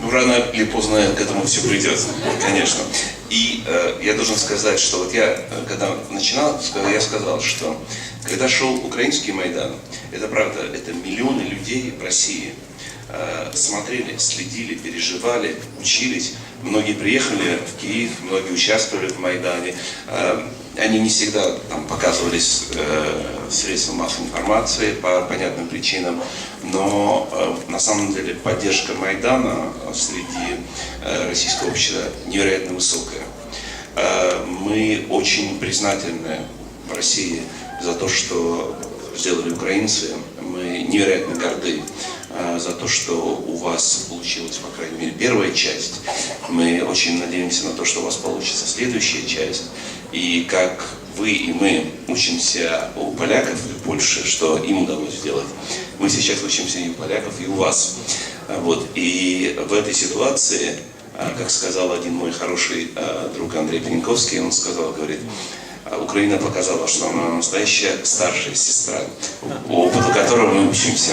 Ну, рано или поздно к этому все придет, конечно. И э, я должен сказать, что вот я, э, когда начинал, я сказал, что когда шел украинский Майдан, это правда, это миллионы людей в России смотрели, следили, переживали, учились. Многие приехали в Киев, многие участвовали в Майдане. Э, они не всегда там показывались э, в средствах массовой информации по понятным причинам, но э, на самом деле поддержка Майдана э, среди э, российского общества невероятно высокая. Э, мы очень признательны в России за то, что сделали украинцы. Мы невероятно горды э, за то, что у вас получилась, по крайней мере, первая часть. Мы очень надеемся на то, что у вас получится следующая часть. И как вы и мы учимся у поляков и в Польше, что им удалось сделать, мы сейчас учимся и у поляков, и у вас. А, Вот. И в этой ситуации, а, как сказал один мой хороший а, друг Андрей Пеньковский, он сказал, говорит, Украина показала, что она настоящая старшая сестра, опыту которого мы учимся.